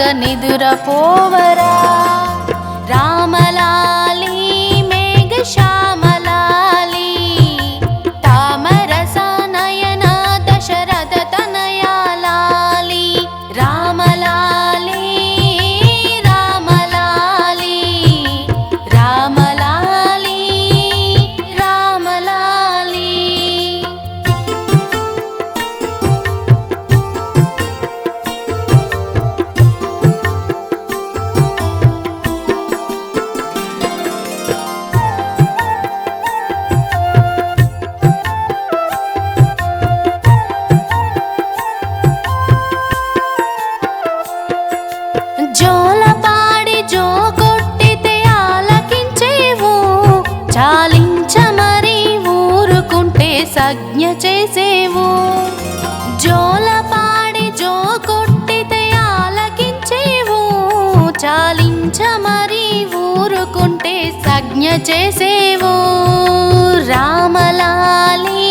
నిదురపోవరా రామలాలి జోలపాడి జో కొట్టితే ఆలకించేవు. చాలించ మరి ఊరుకుంటే సజ్ఞ చేసేవు. జోలపాడి జో కొట్టితే ఆలకించేవు. చాలించ మరి ఊరుకుంటే సజ్ఞ చేసేవు. రామలాలి